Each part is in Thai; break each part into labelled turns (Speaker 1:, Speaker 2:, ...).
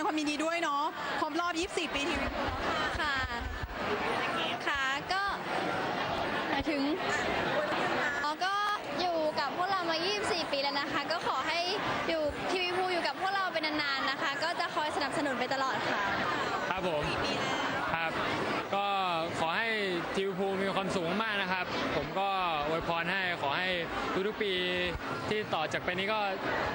Speaker 1: งความยินดีด้วยเนาะครบรอบ 24 ปีทีวี
Speaker 2: ค่ะ ค่ะ ก็หมายถึงอ๋อก็อยู่กับพวกเรามา 24 ปีแล้วนะคะ ก็ขอให้อยู่ทีวีพูอยู่กับพวกเราเป็นนานๆนะคะ ก็จะคอยสนับสนุนไปตลอดค่ะ
Speaker 3: ครับผม ครับ ก็ขอให้ทีวีพูมีความสูงมากนะครับ ผมก็อ วยพรให้ขอให้ทุกๆปีที่ต่อจากไปนี้ก็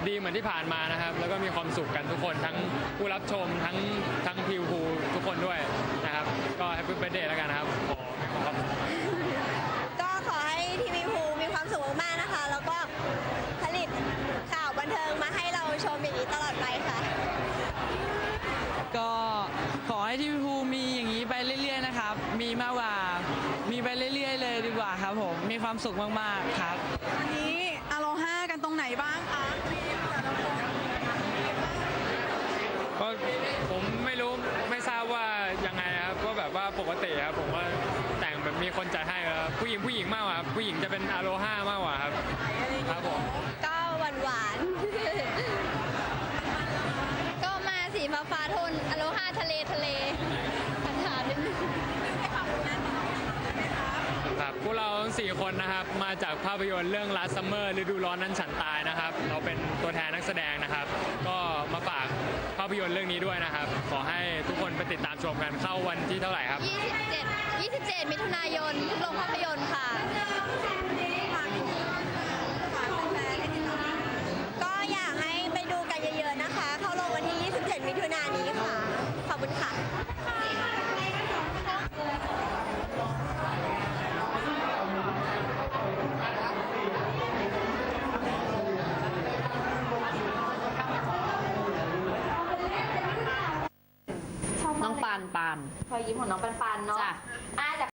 Speaker 3: ดีเหมือนที่ผ่านมานะครับ แล้วก็มีความสุขกันทุกคนทั้งผู้รับชมทั้งทั้งทีวีพูลทุกคนด้วยนะครับ ก็แฮปปี้เบ t ร์ a เดย์แล้วกันนะครับขอมีความสุข
Speaker 4: ก็ขอให้ทีวีภูมีความสุขมากๆนะคะ แล้วก็ผลิตข่าวบันเทิงมาให้เราชมอย่างนี้ตลอดไปค่ะ
Speaker 5: ก็ขอให้ทีวีภูมีอย่างนี้ไปเรื่อย ๆ นะครับ มีมากกว่ามีไปเรื่อยๆเลยดีก ว่าครับผม มีความสุขมาก ๆ ครับ
Speaker 1: วันนี้อโลฮากันตรงไหนบ้างคะ
Speaker 3: ก็ผมไม่รู้ไม่ทราบว่ายังไงนะครับก็แบบว่าปกติครับผมว่าแต่งแบบมีคนจัดให้ครับผู้หญิงผู้หญิงมากกว่าครับผู้หญิงจะเป็นอโลฮามากกว่าครับครับผม
Speaker 2: 4
Speaker 3: คนนะครับมาจากภาพยนตร์เรื่อง Last Summer ฤดูร้อนนั้นฉันตายนะครับ เราเป็นตัวแทนนักแสดงนะครับ ก็มาฝากภาพยนตร์เรื่องนี้ด้วยนะครับ ขอให้ทุกคนไปติดตามชมกันเข้าวันที่เท่าไหร่ครับ
Speaker 2: 27 27 มิถุนายนทุก
Speaker 6: ปานปาน
Speaker 7: รอยยิ้มของน้องปันปันเนาะ
Speaker 6: จ้ะ
Speaker 7: อ่าจาก